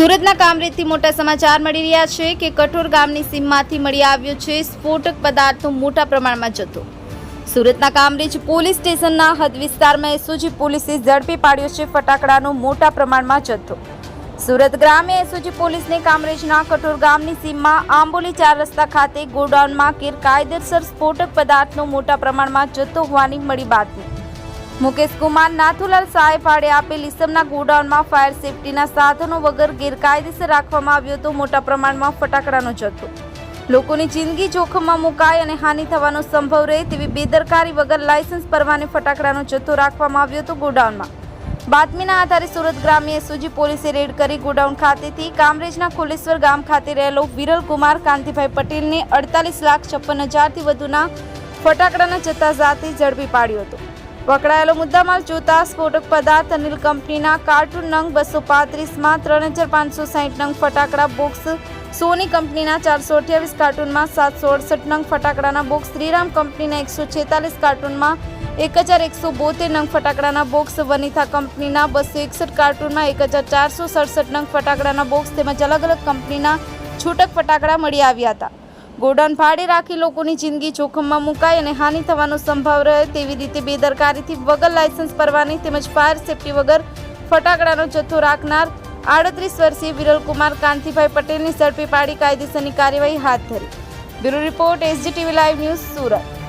સુરતના કામરેજથી મોટા સમાચાર મળી રહ્યા છે કે કઠોર ગામની સીમમાંથી મળી આવ્યો છે સ્ફોટક પદાર્થનો મોટા પ્રમાણમાં જથ્થો સુરતના કામરેજ પોલીસ સ્ટેશનના હદ વિસ્તારમાં એસઓજી પોલીસે ઝડપી પાડ્યો છે ફટાકડાનો મોટા પ્રમાણમાં જથ્થો. સુરત ગ્રામે એસઓજી પોલીસને કામરેજના કઠોર ગામની સીમમાં આંબોલી ચાર રસ્તા ખાતે ગોડાઉનમાં ગેરકાયદેસર સ્ફોટક પદાર્થનો મોટા પ્રમાણમાં જથ્થો હોવાની મળી બાતમી. મુકેશ કુમાર નાથુલાલ શાહે ફાળે આપેલ ઇસમના ગોડાઉનમાં ફાયર સેફટીના સાધનો વગર ગેરકાયદેસર રાખવામાં આવ્યો હતો. મોટા પ્રમાણમાં ફટાકડાનો જથ્થો. લોકોની જિંદગી જોખમમાં મુકાય અને હાનિ થવાનો સંભવ રહે તેવી બેદરકારી વગર લાયસન્સ પરવાને ફટાકડાનો જથ્થો રાખવામાં આવ્યો હતો ગોડાઉનમાં. બાતમીના આધારે સુરત ગ્રામ્ય એસઓજી પોલીસે રેડ કરી ગોડાઉન ખાતેથી કામરેજના ખોલેશ્વર ગામ ખાતે રહેલો વિરલ કુમાર કાંતિભાઈ પટેલને અડતાલીસ લાખ છપ્પન હજારથી વધુના ફટાકડાના જથ્થા સાથે ઝડપી પાડ્યો હતો. પકડાયેલો મુદ્દામાલ જોતા સ્ફોટક પદાર્થ અનિલ કંપનીના કાર્ટૂન નંગ બસો પાંત્રીસમાં ત્રણ હજાર પાંચસો સાહીઠ નંગ ફટાકડા બોક્સ, સોની કંપનીના ચારસો અઠ્યાવીસ કાર્ટૂનમાં સાતસો અડસઠ નંગ ફટાકડાના બોક્સ, શ્રીરામ કંપનીના એકસો છેતાલીસ કાર્ટૂનમાં એક હજાર એકસો બોતેર નંગ ફટાકડાના બોક્સ વનિથા કંપનીના બસો એકસઠ કાર્ટૂનમાં એક હજાર ચારસો સડસઠ નંગ ફટાકડાના બોક્સ તેમજ અલગ અલગ કંપનીના છૂટક ફટાકડા મળી આવ્યા હતા. ગોડાઉન ફાળે રાખી લોકોની જિંદગી જોખમમાં મુકાય અને હાનિ થવાનો સંભાવ રહે તેવી રીતે બેદરકારીથી વગર લાયસન્સ પરવાની તેમજ ફાયર સેફટી વગર ફટાકડાનો જથ્થો રાખનાર આડત્રીસ વર્ષીય વિરલકુમાર કાંતિભાઈ પટેલની ઝડપી પાડી કાયદેસરની કાર્યવાહી હાથ ધરી. Bureau report SGTV live news Surat.